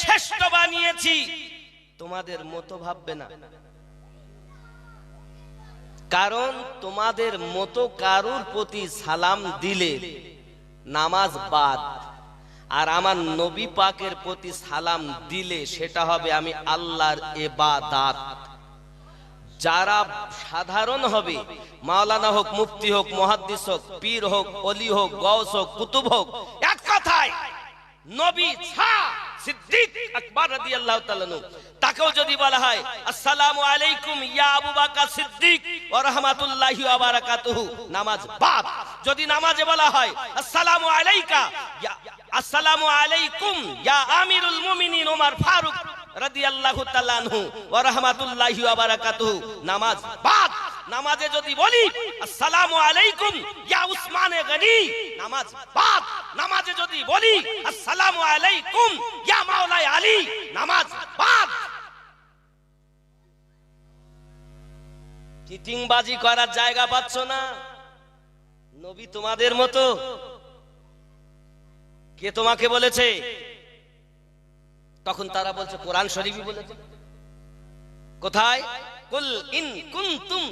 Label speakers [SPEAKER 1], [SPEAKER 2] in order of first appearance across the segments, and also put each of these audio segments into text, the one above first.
[SPEAKER 1] শ্রেষ্ঠ বানিয়েছি। তোমাদের মতো ভাববে না। কারণ তোমাদের মতো কারুর প্রতি সালাম দিলে নামাজ বাদ। আর আমার নবী পাকের প্রতি সালাম দিলে সেটা হবে আমি আল্লাহর এবাদাত। যারা সাধারণ হবে, মাওলানা হোক, মুফতি হোক, মহাদ্দিস হোক, পীর হোক অলি হোক গৌস হোক, কুতুব হোক, এক কথায়, নবী ছা সিদ্দিক আকবর রাদিয়াল্লাহু তাআলা তাকেও যদি বলা হয়, আসসালামু আলাইকুম ইয়া আবু বকর সিদ্দিক ওয়া রাহমাতুল্লাহি ওয়া বারাকাতুহু। নামাজ বাদ। যদি নামাজে বলা হয়, আসসালামু আলাইকা ইয়া, আসসালামু আলাইকুম ইয়া আমিরুল মুমিনিন ওমর ফারুক। রাদিয়াল্লাহু নামাজ নামাজে যদি আলাইকুম, ইয়া নামাজ নামাজে যদি বলি নামাজ চিটিংবাজি করার জায়গা পাচ্ছ না? নবী তোমাদের মতো? কে তোমাকে বলেছে? তখন তারা বলছে, কোরআন শরীফই বলেছে। কোথায়? কুল ইন কুনতুম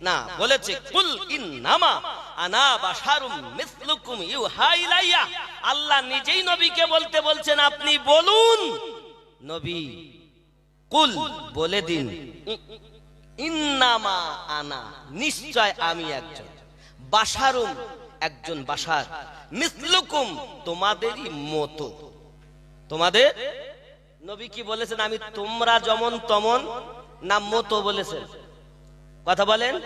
[SPEAKER 1] না বলেছে, কুল ইন নামা আনা বাশারুম মিসলুকুম ইউহা ইলাইয়া। আল্লাহ নিজেই নবীকে বলতে বলছেন, আপনি বলুন। নবী, কুল বলে দিন। ইন্নামা আনা, নিশ্চয় আমি একজন। বাশারুম একজন বাশার। মিসলুকুম তোমাদেরই মতো। তোমাদের? নবী কি বলেছেন? আমি তোমরা যেমন তমন না মতো বলেছেন। কথা বলেন।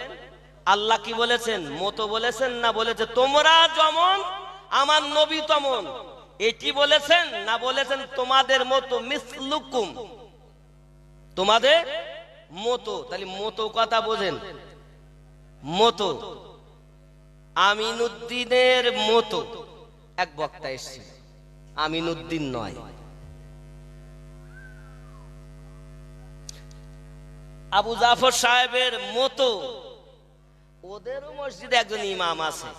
[SPEAKER 1] আল্লাহ কি বলেছেন? মতো বলেছেন না বলেছে? তোমরা যেমন, আমার নবী তমন। এটি বলেছেন না বলেছেন? তোমাদের মতো মিসলুকুম। তোমাদের মতো। তাহলে মতো কথা বোঝেন। মতো। আমিনুদ্দিনের মতো। এক বক্তা এসেছিল। আমিনুদ্দিন নয়। আবু জাফর সাহেবের মতো ওদেরও মসজিদে একজন ইমাম আছে,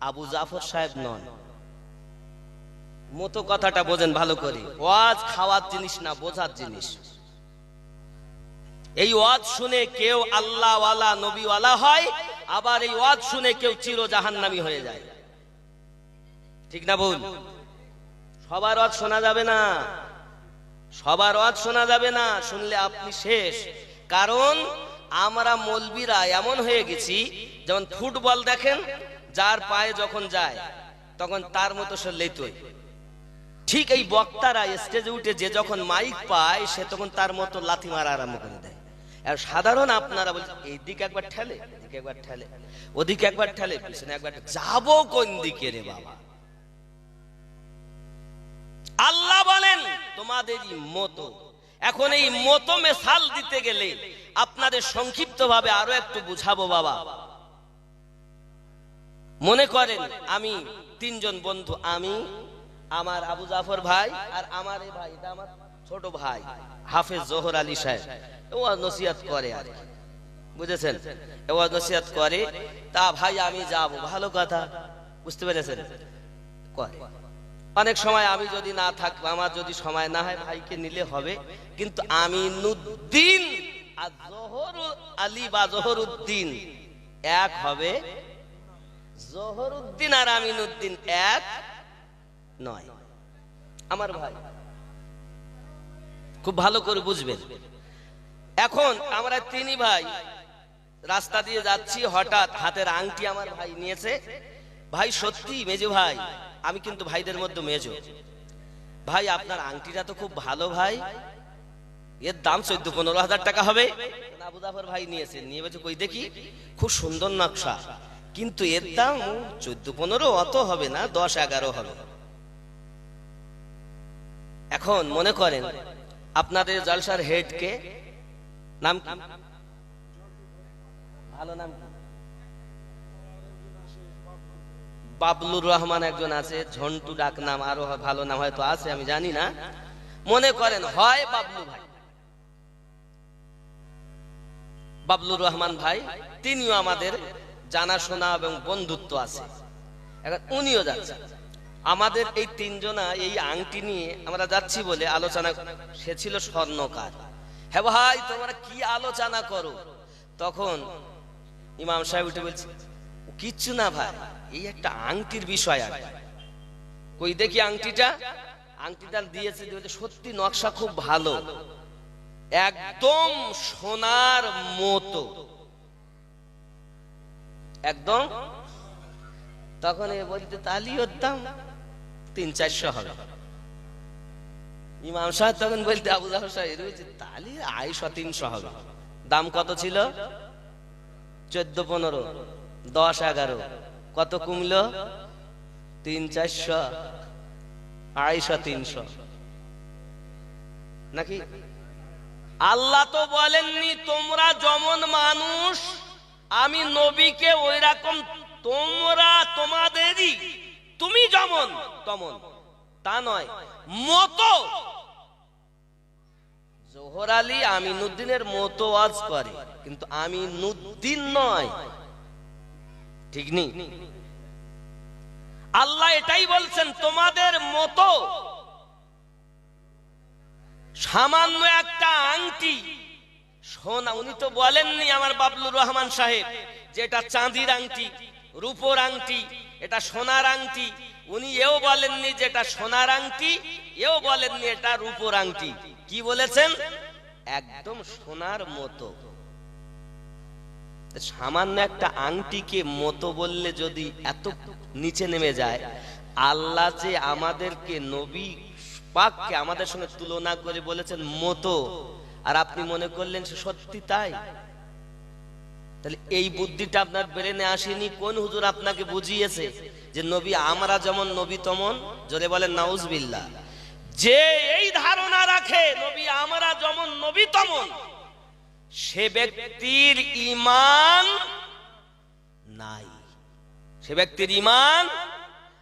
[SPEAKER 1] আবু জাফর সাহেব নন। মতো কথাটা বোঝেন ভালো করে। ওয়াজ খাওয়ার জিনিস না, বোঝার জিনিস। এই ওয়াজ শুনে কেউ আল্লাহওয়ালা, নবীওয়ালা হয়, আবার এই ওয়াজ শুনে কেউ চির জাহান্নামী হয়ে যায়। ঠিক না বল? সবার ওয়াজ শোনা যাবে না। সবার ওয়াজ শোনা যাবে না, শুনলে আপনি শেষ। কারণ আমরা মলবিরা এমন হয়ে গেছি, যেমন ফুটবল দেখেন, যার পায়ে যখন যায়, তখন তার মতো সে লেতোয়। ঠিক এই বক্তারা স্টেজে উঠে যে যখন মাইক পায়, সে তখন তার মতো লাথি মারা আরম্ভ করে দেয়। আর সাধারণ আপনারা বলছেন এই দিকে একবার ঠেলে, এদিকে একবার ঠেলে, ওদিকে একবার ঠেলে, পিছনে একবার যাব কোন দিকে রে বাবা? আল্লাহ বলেন, তোমাদেরই মতো। এখন এই মতো মেশাল দিতে গেলে আপনাদের সংক্ষিপ্ত ভাবে আরও একটু বুঝাবো বাবা। মনে করেন, আমি তিনজন বন্ধু, আমি, আমার আবু জাফর ভাই আর আমার এই ভাই, এটা আমার ছোট ভাই, হাফেজ জোহর আলী সাহেব। ও নসিহত করে আর। বুঝেছেন? ও নসিহত করে, তা ভাই, আমি যাব। ভালো কথা। বুঝতে পেরেছেন? করে। অনেক সময় আমি যদি না থাক, আমার যদি সময় না হয়, ভাইকে নিলে হবে। কিন্তু আমিনুদ্দিন আর আলী বা জহরুদ্দিন এক হবে। জহরুদ্দিন আর আমিনুদ্দিন এক নয়। আমার ভাই, খুব ভালো করে বুঝবেন। এখন আমরা তিনি ভাই, রাস্তা দিয়ে যাচ্ছি, হঠাৎ হাতের আংটি আমার ভাই নিয়েছে। ভাই সত্যি মেজো ভাই, আমি কিন্তু ভাইদের মধ্যে মেজো। ভাই, আপনার আংটিটা তো খুব ভালো ভাই। এর দাম চোদ্দ, পনেরো হাজার টাকা হবে। আবু ভাই নিয়েছে, নিয়ে বলছে, কই দেখি, খুব সুন্দর নকশা। কিন্তু এর দাম চোদ্দ, পনেরো অত হবে না, দশ, এগারো হবে। এখন মনে করেন, আপনাদের জলসার হেড কে? নাম ভালো নাম বাবলুর রহমান একজন আছে, ঝন্টু ডাক নাম, আরও ভালো নাম হয়তো আছে, আমি জানি না। মনে করেন, হয় বাবলু ভাই। বাবলুর রহমান ভাই, তিনিও আমাদের জানাশোনা এবং বন্ধুত্ব আছে। এখন উনিও যাচ্ছেন। আমাদের এই তিনজনা, এই আংটি নিয়ে আমরা যাচ্ছি বলে আলোচনা, সে ছিল স্বর্ণকার। হ্যাঁ ভাই, তোমরা কি আলোচনা করো? তখন ইমাম সাহেব উঠে বলছে, কিচ্ছু না ভাই। এই একটা আংটির বিষয় আর কই দেখি আংটিটা? আংটিটা দিয়েছে সত্যি নকশা খুব ভালো। একদম সোনার মতো। একদম? তখন এ বলতে তালিওর দাম তিন চারশো হবে। ইমাম সাহেব তখন বলতে, আবু জাফর সাহেব তালি আড়াইশো, তিনশো হবে। দাম কত ছিল? চোদ্দ, পনেরো, দশ, এগারো। কত কমলো? তিন চারশো, আড়াইশো, তিনশো। নাকি? আল্লাহ তো বলেননি, তোমরা যেমন মানুষ, আমি নবীকে ওই রকম তোমরা তোমাদেরই, তুমি যেমন, তমন। তা নয়, মতো। জোহর আলী আমিনুদ্দিনের মতো আজ করে, কিন্তু আমিনুদ্দিন নয়। ঠিক নেই। আল্লাহ এটাই বলছেন, তোমাদের মতো সামান্য একটা আংটি। সোনা উনি তো বলেননি আমার বাবলুর রহমান সাহেব যে এটা চাঁদির আংটি, রূপোর আংটি, এটা সোনার আংটি। উনি এও বলেননি যে এটা সোনার আংটি, এও বলেননি এটা রূপোর আংটি। কি বলেছেন? একদম সোনার মতো। সামান্য একটা আংটিকে মতো বললে যদি এত নিচে নেমে যায়, আল্লাহ যে আমাদেরকে নবী পাককে আমাদের সঙ্গে তুলনা করে বলেছেন মতো, আর আপনি মনে করলেন সে সত্যি তাই? তাহলে এই বুদ্ধিটা আপনার ব্রেনে আসেনি, কোন হুজুর আপনাকে বুঝিয়েছে যে নবী আমরা যেমন, নবী তমন? জোরে বলেন নাউজবিল্লা যে এই ধারণা রাখে, নবী আমরা যেমন, নবী তমন। সে ব্যক্তির ইমান নাই। সে ব্যক্তির ইমান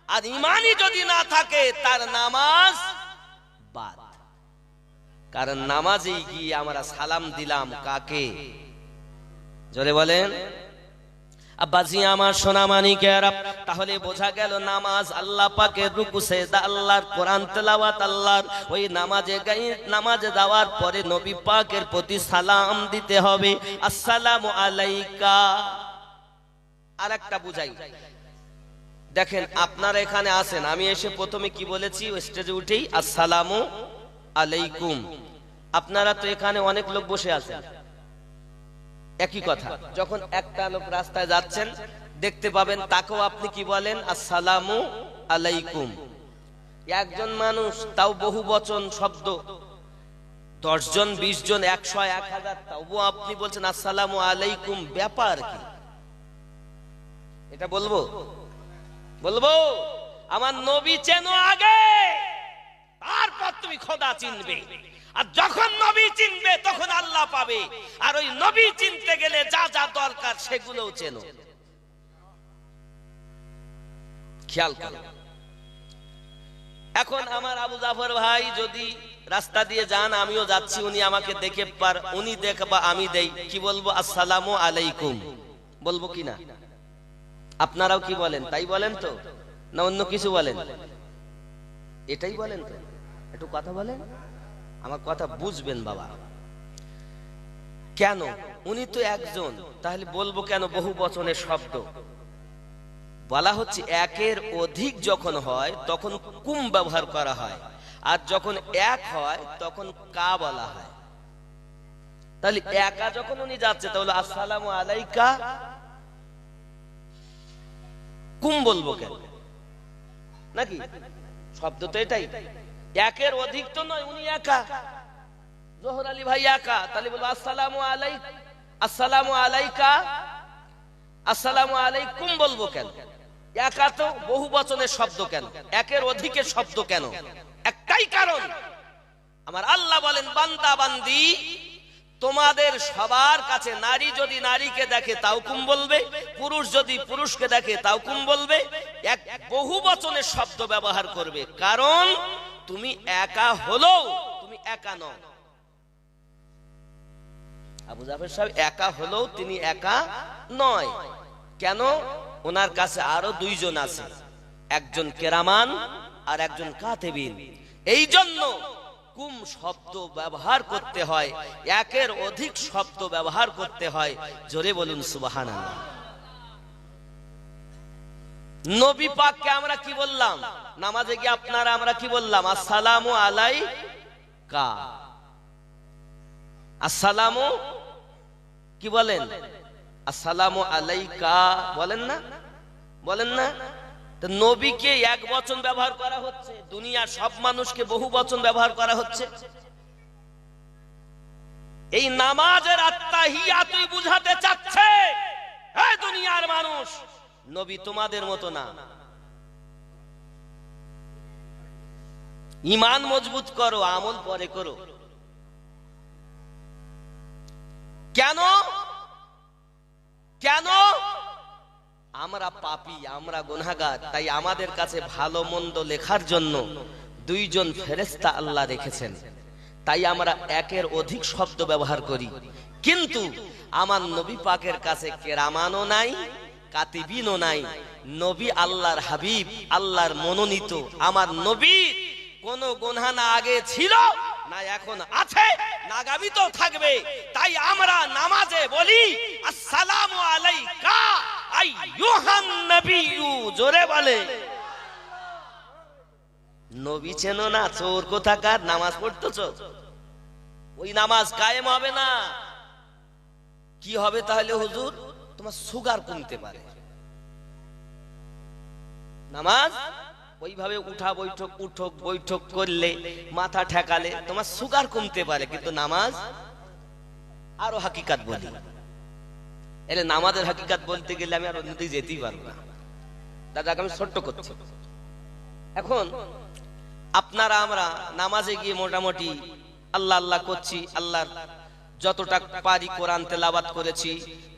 [SPEAKER 1] আর ইমানই যদি না থাকে, তার নামাজ বাদ। কারণ নামাজেই গিয়ে আমরা সালাম দিলাম কাকে? জোরে বলেন। আব্বাজি আমার সোনা মানিকেরা তাহলে বোঝা গেল নামাজ আল্লাহ পাকের রুকু সেজদা আল্লাহর কোরআন তেলাওয়াত আল্লাহর। ওই নামাজে গাই, নামাজে যাওয়ার পরে নবী পাকের প্রতি সালাম দিতে হবে। আসসালামু আলাইকা। আর একটা বুঝাই। দেখেন, আপনারা এখানে আসেন আমি এসে প্রথমে কি বলেছি স্টেজে উঠেই, আসসালামু আলাইকুম। আপনারা তো এখানে অনেক লোক বসে আছেন। একই কথা। যখন একটা লোক রাস্তায় যাচ্ছেন, দেখতে পাবেন তাকেও আপনি কি বলেন? আসসালামু আলাইকুম। একজন মানুষ, তাও বহু বচন শব্দ। দশ জন বিশ জন একশো, এক হাজার আপনি বলছেন আসসালামু আলাইকুম, ব্যাপার কি? এটা বলব? বলব? আমার নবী চেন আগে। তারপর তুমি খোদা চিনবে। আর যখন নবী চিনবে, তখন আল্লাহ পাবে। আর ওই নবী চিনতে গেলে যা যা দরকার সেগুলোও চেনো। খেয়াল করো। এখন আমার আবু জাফর ভাই যদি রাস্তা দিয়ে যান, আমিও যাচ্ছি, উনি আমাকে দেখে পার, উনি দেখে বা আমি দেই। কি বলব? আসসালামু আলাইকুম। বলব কি না? আপনারাও কি বলেন? তাই বলেন তো? না অন্য কিছু বলেন? এটাই বলেন তো? একটু কথা বলেন। আমার কথা বুঝবেন বাবা। কেন? উনি তো একজন। তাহলে বলব কেন বহু বচনের শব্দ? বলা হচ্ছে একের অধিক যখন হয়, তখন কুম ব্যবহার করা হয়। আর যখন এক হয়, তখন কা বলা হয়। তাহলে একা যখন উনি যাচ্ছে, তাহলে আসসালামু আলাইকা? কুম বলব কেন? নাকি? শব্দ তো এটাই। একের অধিক তো নয়, উনি একা। জোহর আলী ভাই একা, তাহলে বলব আসসালামু আলাই আসসালামু আলাইকা। আসসালামু আলাইকুম বলব কেন? একা তো বহু বচনের শব্দ কেন? একের অধিকের শব্দ কেন? একটাই কারণ, আমার আল্লাহ বলেন, বান্দা বান্দি, তোমাদের সবার কাছে নারী যদি নারীকে দেখে তাও কুম বলবে, পুরুষ যদি পুরুষকে দেখে তাও কুম বলবে। এক বহু বচনের শব্দ ব্যবহার করবে। কারণ তুমি একা হলেও তুমি একা নও। আবু জাফর সাহেব, একা হলেও তিনি একা নয়। কেন? ওনার কাছে আরও দুইজন আছে, একজন কেরামান আর একজন কাতেবিন। এই জন্য কুম শব্দ ব্যবহার করতে হয়, একের অধিক শব্দ ব্যবহার করতে হয়। জোরে বলুন সুবাহান নবী পাককে আমরা কি বললাম? নামাজে গিয়ে আপনারা আমরা কি বললাম? আসসালামু আলাই কা আসসালামু কি বলেন? আসসালামু আলাইকা। বলেন না? বলেন না? নবীকে এক বচন ব্যবহার করা হচ্ছে, দুনিয়ার সব মানুষকে বহু বচন ব্যবহার করা হচ্ছে। এই নামাজের আত্মাহিয়া তুই বুঝাতে চাচ্ছে। দুনিয়ার মানুষ! নবী তোমাদের মতো না। ইমান মজবুত করো, আমল পরে করো। কেন? কেন? আমরা পাপি, আমরা গুনাহগার, তাই আমাদের কাছে ভালো মন্দ লেখার জন্য দুইজন ফেরেস্তা আল্লাহ রেখেছেন। তাই আমরা একের অধিক শব্দ ব্যবহার করি। কিন্তু আমার নবী পাকের কাছে কেরামানও নাই কাতিবিনও নাই। নবী আল্লাহর হাবিব, আল্লাহর মনোনীত। আমার নবী কোন গুনহা না আগে ছিল, না এখন আছে, না আগামীতেও থাকবে। তাই আমরা নামাজে বলি, আসসালামু আলাইকা আইয়ুহান নবিয়্যু। জোরে বলে। নবী চেনো না, চোর কোথাকার, নামাজ পড়তেছো? ওই নামাজ কায়েম হবে না। কি হবে তাহলে হুজুর? তোমার সুগার কমতে পারে। নামাজ? ওইভাবে উঠা, বৈঠক, উঠক, বৈঠক করলে, মাথা ঠেকালে তোমার সুগার কমতে পারে। কিন্তু নামাজ? আরও হাকিকাত বলি। এলে নামাজের হাকিকাত বলতে গেলে আমি আর অন্যদিকে যেতেই পারব না। দাদাকে আমি ছোট্ট করছি। এখন, আপনারা, আমরা নামাজে গিয়ে মোটামুটি আল্লাহ আল্লাহ করছি, আল্লাহর যতটা পারি কোরআন তেলাবাত করেছি,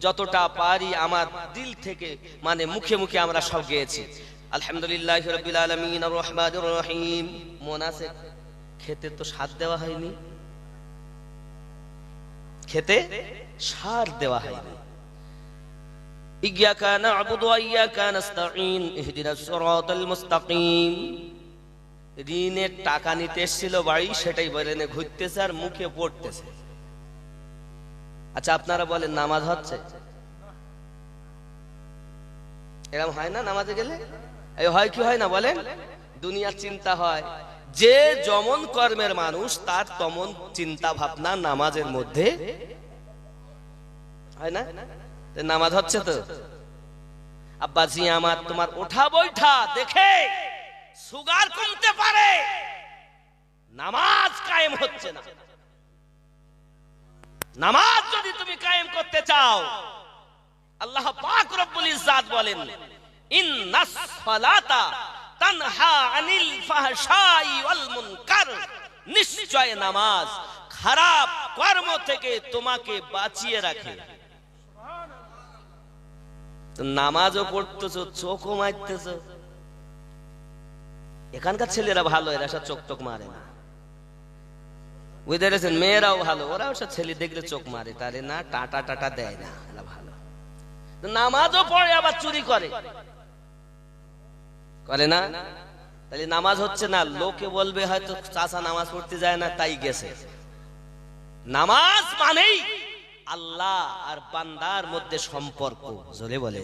[SPEAKER 1] যতটা পারি আমার দিল থেকে মানে মুখে মুখে আমরা সব গিয়েছি। আলহামদুলিল্লাহ রহিম। মন আছে খেতে তো সার দেওয়া হয়নি। খেতে সার দেওয়া হয়নি। ইয়াকা না'বুদু ওয়া ইয়াকা নাস্তাঈন, ইহদিনাস সিরাতাল মুস্তাকিম। ঋণের টাকা নিতে এসেছিল বাড়ি সেটাই বলেনে, ঘুরতেছে আর মুখে পড়তেছে। আচ্ছা আপনারা বলেন, নামাজ হচ্ছে? এরকম হয় না নামাজে গেলে? হয় কি হয় না বলেন? দুনিয়ার চিন্তা হয়। যে যমন কর্মের মানুষ, তার তেমন চিন্তা ভাবনা নামাজের মধ্যে হয় না? নামাজ হচ্ছে তো? আব্বাজি আমার তোমার ওঠা বৈঠা দেখে সুগার কমতে পারে। নামাজ কায়েম হচ্ছে না। নামাজ যদি তুমি কায়েম করতে চাও, আল্লাহ পাক রব্বুল ইজ্জাত বলেন, ইন্নাস সালাতা তানহা আনিল ফাহশাই ওয়াল মুনকার। নিশ্চয় নামাজ খারাপ কর্ম থেকে তোমাকে বাঁচিয়ে রাখে। নামাজও পড়তেছো, চোখও মারতেছো। এখানকার ছেলেরা ভালো, এরা সব চোখ টোক মারে না। মেয়েরাও ভালো। ওরাও সব ছেলে দেখলে চোখ মারে তারে না টাটা টাটা দেয় না ভালো। নামাজও পড়ে, আবার চুরি করে। করে না? তাহলে নামাজ হচ্ছে না, লোকে বলবে হয়তো চাষা নামাজ পড়তে যায় না, তাই গেছে। নামাজ মানেই আল্লাহ আর বান্দার মধ্যে সম্পর্ক, জোরে বলে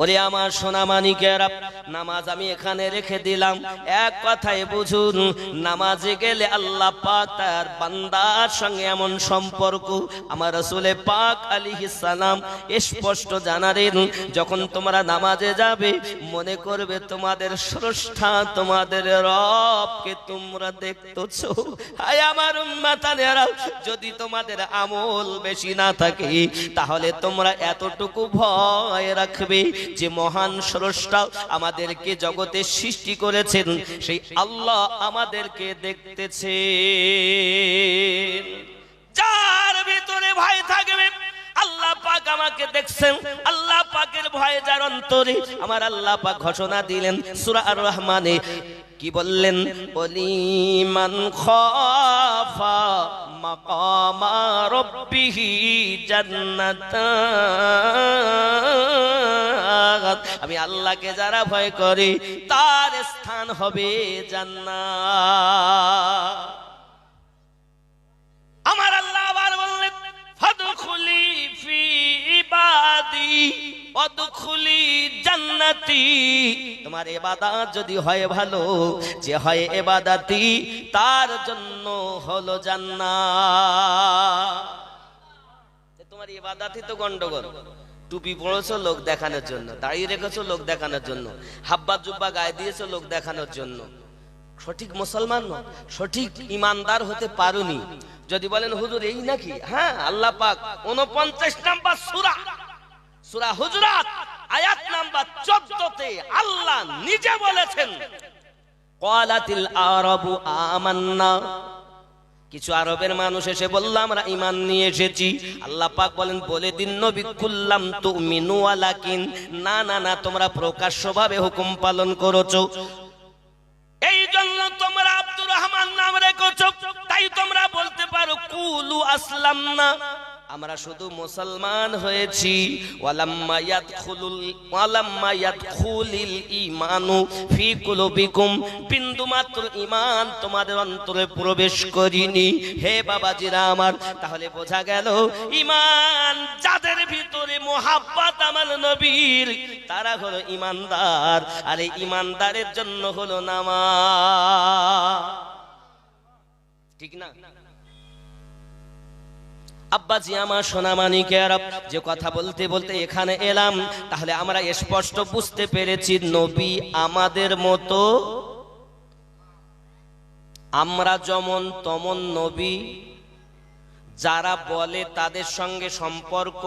[SPEAKER 1] ওরে আমার সোনা মানিকেরা, নামাজ আমি এখানে রেখে দিলাম। এক কথায় বুঝুন, নামাজে গেলে আল্লাহ পাক তার বান্দার সঙ্গে এমন সম্পর্ক। আমার রসুলে পাক আলিহিস সালাম স্পষ্ট জানারেন যখন তোমরা নামাজে যাবে, মনে করবে তোমাদের স্রষ্টা, তোমাদের রবকে তোমরা দেখতেছো। হায় আমার উম্মাতানেরা, যদি তোমাদের আমল বেশি না থাকে, তাহলে তোমরা এতটুকু ভয় রাখবে যে মহান স্রষ্টা আমাদেরকে জগতে সৃষ্টি করেছেন, সেই আল্লাহ আমাদেরকে দেখতেছে যার ভিতরে ভয় থাকবে, আল্লাহ পাক আমাকে দেখছেন, আল্লাহ পাকের ভয়ে যার অন্তরে, আমার আল্লাহ পাক ঘোষণা দিলেন সূরা আর রহমানে কি বললেন? বলিমান খাফ মাকামা রব্বিহি জান্নাত আমি আল্লাহকে যারা ভয় করে, তার স্থান হবে জান্নাত। আমার আল্লাহ আবার বললেন, ফাদখুলি ফি ইবাদি। ওয়াদখুলি জান্নাতি। তোমার ইবাদত যদি হয় ভালো, যে হয় ইবাদাতি তার জন্য হলো জান্নাত। তোমার ইবাদাতই তো গন্ডগোল। টুপি পড়েছো লোক দেখানোর জন্য দাঁড়িয়ে রেখেছো লোক দেখানোর জন্য, হাব্বা জুব্বা গায়ে দিয়েছ লোক দেখানোর জন্য। সঠিক মুসলমান সঠিক ইমানদার হতে পারুনি। যদি বলেন, হুজুর, এই নাকি? হ্যাঁ আল্লাহ পাক উনপঞ্চাশ নাম্বার সুরা। সুরা হুজরাত, আয়াত নাম্বার চোদ্দতে আল্লাহ নিজে বলেছেন, কলাতিল আরবু আমান্না। কিছু আরবের মানুষ এসে বলল, আমরা ইমান নিয়ে এসেছি। আল্লাহ পাক বলেন, বলে দিন নবী, কুল্লাম তুমিনু আলাকিন। না না না, তোমরা প্রকাশ্যভাবে হুকুম পালন করেছ। এই জন্য তোমরা আব্দুর রহমান নাম রেখেছ। তাই তোমরা বলতে পারো, কুলু আসলাম না আমরা শুধু মুসলমান হয়েছি। ওয়ালাম্মা ইয়াদখুলুল ওয়ালাম্মা ইয়াদখুলিল ঈমানু ফি কুলুবিকুম। বিন্দুমাত্র ঈমান তোমাদের অন্তরে প্রবেশ করিনি। হে বাবাজিরা আমার, তাহলে বোঝা গেল ঈমান যাদের ভিতরে মোহাব্বত আমার নবীর, তারা হলো ঈমানদার। আর এই ঈমানদারের জন্য হলো নামাজ। ঠিক না? আব্বাজি আমার সোনামানিকের যে কথা বলতে বলতে এখানে এলাম, তাহলে আমরা স্পষ্ট বুঝতে পেরেছি, নবী আমাদের মতো আমরা যেমন তমন নবী, যারা বলে তাদের সঙ্গে সম্পর্ক